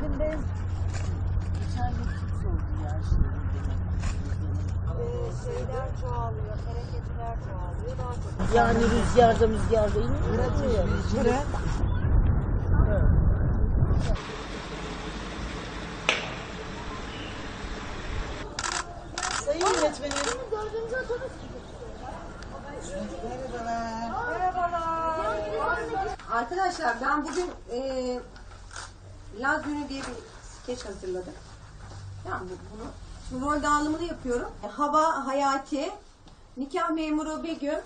farkındayım. Geçen gün çok soğudu ya şimdi. Ee, şeyler çoğalıyor, hareketler çoğalıyor. Daha çok yani rüzgarda rüzgarda inmiyor ya. Bırak. Sayın yönetmenim. Dördüncü otobüs Merhabalar. Merhabalar. Arkadaşlar ben bugün e, Laz Günü diye bir skeç hazırladım. Yani bu- bunu şimdi rol dağılımını yapıyorum. E, Hava Hayati, nikah memuru Begüm,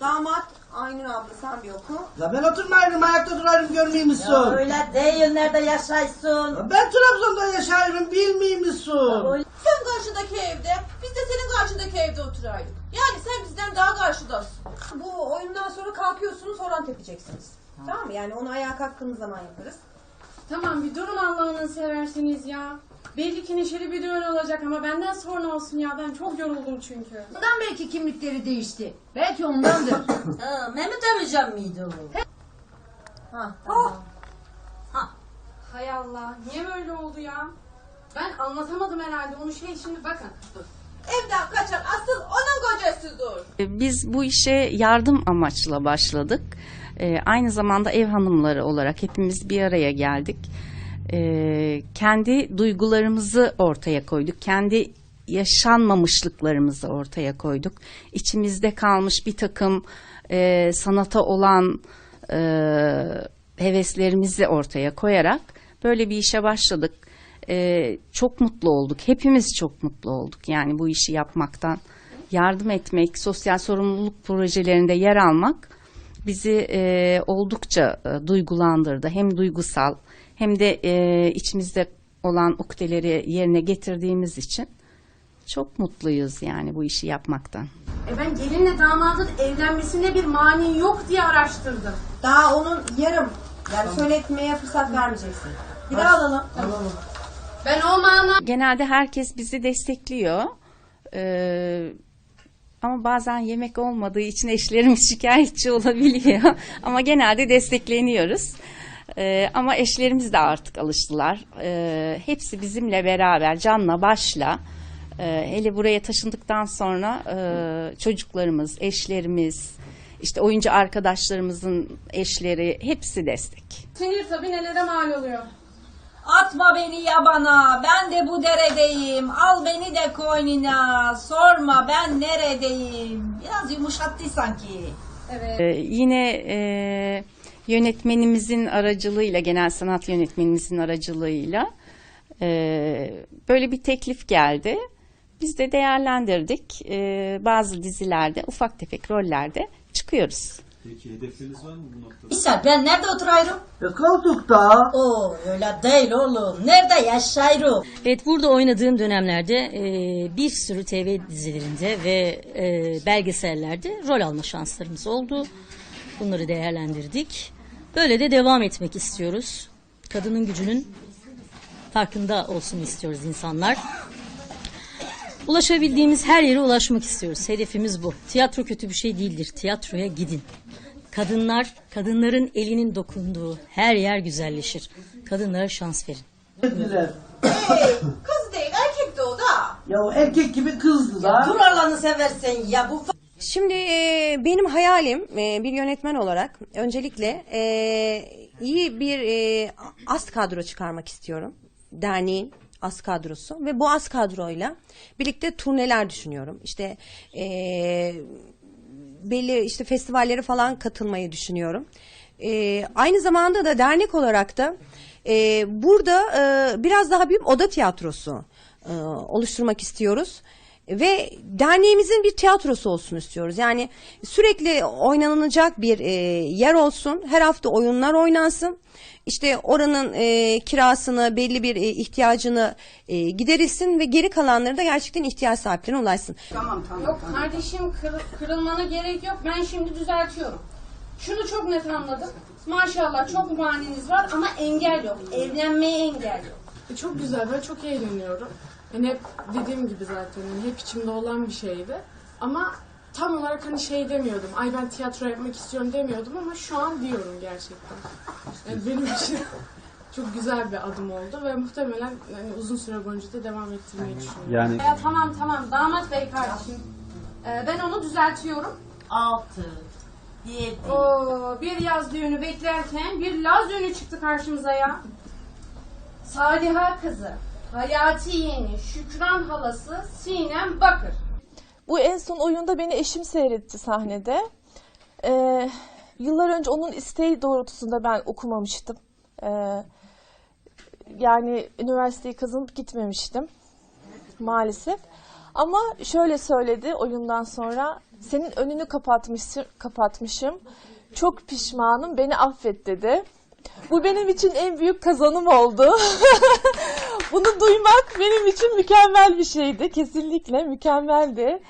damat Aynur abla sen bir oku. Ya ben oturmayayım ayakta durarım görmeyeyim misin? Ya öyle değil nerede yaşaysın. Ben Trabzon'da yaşarım bilmeyeyim misin? Sen karşıdaki evde, biz de senin karşındaki evde oturaydık. Yani sen bizden daha karşıdasın. Bu oyundan sonra kalkıyorsunuz horon tepeceksiniz. Tamam mı? Yani onu ayağa kalktığınız zaman yaparız. Tamam bir durun Allah'ını seversiniz ya. Belli ki neşeli bir düğün olacak ama benden sonra olsun ya. Ben çok yoruldum çünkü. Ondan belki kimlikleri değişti. Belki ondandır. Ha, Mehmet amcam mıydı o? Ha, tamam. Hay Allah niye böyle oldu ya? Ben anlatamadım herhalde onu şey şimdi bakın. Dur. Evden kaçan asıl onun kocasıdır. Biz bu işe yardım amaçla başladık. Ee, aynı zamanda ev hanımları olarak hepimiz bir araya geldik. Ee, kendi duygularımızı ortaya koyduk. Kendi yaşanmamışlıklarımızı ortaya koyduk. İçimizde kalmış bir takım e, sanata olan e, heveslerimizi ortaya koyarak böyle bir işe başladık. Ee, çok mutlu olduk. Hepimiz çok mutlu olduk. Yani bu işi yapmaktan yardım etmek, sosyal sorumluluk projelerinde yer almak bizi e, oldukça e, duygulandırdı. Hem duygusal hem de e, içimizde olan ukdeleri yerine getirdiğimiz için çok mutluyuz yani bu işi yapmaktan. E ben gelinle damadın evlenmesinde bir mani yok diye araştırdım. Daha onun yarım. Yani söyletmeye fırsat vermeyeceksin. Bir daha alalım. Ben o mana Genelde herkes bizi destekliyor. Ee, ama bazen yemek olmadığı için eşlerimiz şikayetçi olabiliyor. ama genelde destekleniyoruz. Ee, ama eşlerimiz de artık alıştılar. Ee, hepsi bizimle beraber canla başla. e, hele buraya taşındıktan sonra e, çocuklarımız, eşlerimiz, işte oyuncu arkadaşlarımızın eşleri hepsi destek. sinir tabii nelere mal oluyor. Atma beni yabana, ben de bu deredeyim. Al beni de koynuna, sorma ben neredeyim. Biraz yumuşattı sanki. Ee, yine e, yönetmenimizin aracılığıyla, genel sanat yönetmenimizin aracılığıyla e, böyle bir teklif geldi. Biz de değerlendirdik. E, bazı dizilerde, ufak tefek rollerde çıkıyoruz. Peki hedefleriniz var mı bu noktada? İşte ben nerede oturayım? E koltukta. Oo öyle değil oğlum. Nerede yaşayırım? Evet burada oynadığım dönemlerde e, bir sürü TV dizilerinde ve e, belgesellerde rol alma şanslarımız oldu. Bunları değerlendirdik. Böyle de devam etmek istiyoruz. Kadının gücünün farkında olsun istiyoruz insanlar. Ulaşabildiğimiz her yere ulaşmak istiyoruz. Hedefimiz bu. Tiyatro kötü bir şey değildir. Tiyatroya gidin. Kadınlar, kadınların elinin dokunduğu her yer güzelleşir. Kadınlara şans verin. Güzel. Kız değil erkek de o da. Ya o erkek gibi kızdı da. Dur Allah'ını seversen ya bu Şimdi e, benim hayalim e, bir yönetmen olarak öncelikle e, iyi bir e, az kadro çıkarmak istiyorum. Derneğin az kadrosu ve bu az kadroyla birlikte turneler düşünüyorum. İşte e, belli işte festivallere falan katılmayı düşünüyorum. E, aynı zamanda da dernek olarak da e, burada e, biraz daha bir oda tiyatrosu e, oluşturmak istiyoruz. Ve derneğimizin bir tiyatrosu olsun istiyoruz. Yani sürekli oynanılacak bir e, yer olsun. Her hafta oyunlar oynansın. İşte oranın e, kirasını, belli bir e, ihtiyacını e, giderilsin ve geri kalanları da gerçekten ihtiyaç sahiplerine ulaşsın. Yok kardeşim kır- kırılmana gerek yok. Ben şimdi düzeltiyorum. Şunu çok net anladım. Maşallah çok maniniz var ama engel yok. Evlenmeye engel yok. E, Çok güzel, ben çok eğleniyorum. Yani hep dediğim gibi zaten hani hep içimde olan bir şeydi. Ama tam olarak hani şey demiyordum. Ay ben tiyatro yapmak istiyorum demiyordum ama şu an diyorum gerçekten. Yani benim için çok güzel bir adım oldu ve muhtemelen yani uzun süre boyunca da devam ettirmeyi düşünüyorum. Yani Ya tamam tamam damat bey kardeşim. Ee, ben onu düzeltiyorum. Altı, yedi. Oo, bir yaz düğünü beklerken bir laz düğünü çıktı karşımıza ya. Saliha kızı, Hayati yeğeni, Şükran halası, Sinem Bakır. Bu en son oyunda beni eşim seyretti sahnede. Ee, yıllar önce onun isteği doğrultusunda ben okumamıştım. Ee, yani üniversiteyi kazanıp gitmemiştim maalesef. Ama şöyle söyledi oyundan sonra senin önünü kapatmışım, kapatmışım. Çok pişmanım beni affet dedi. Bu benim için en büyük kazanım oldu. Bunu duymak benim için mükemmel bir şeydi. Kesinlikle mükemmeldi.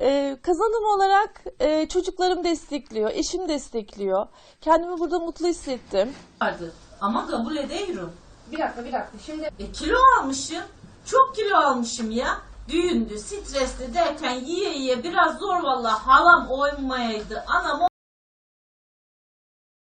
Ee, kazanım olarak e, çocuklarım destekliyor, eşim destekliyor. Kendimi burada mutlu hissettim. vardı. Ama kabul ediyorum. Bir dakika bir dakika şimdi E, kilo almışım. Çok kilo almışım ya. Düğündü, stresli derken yiye yiye biraz zor valla halam oymayaydı. Anam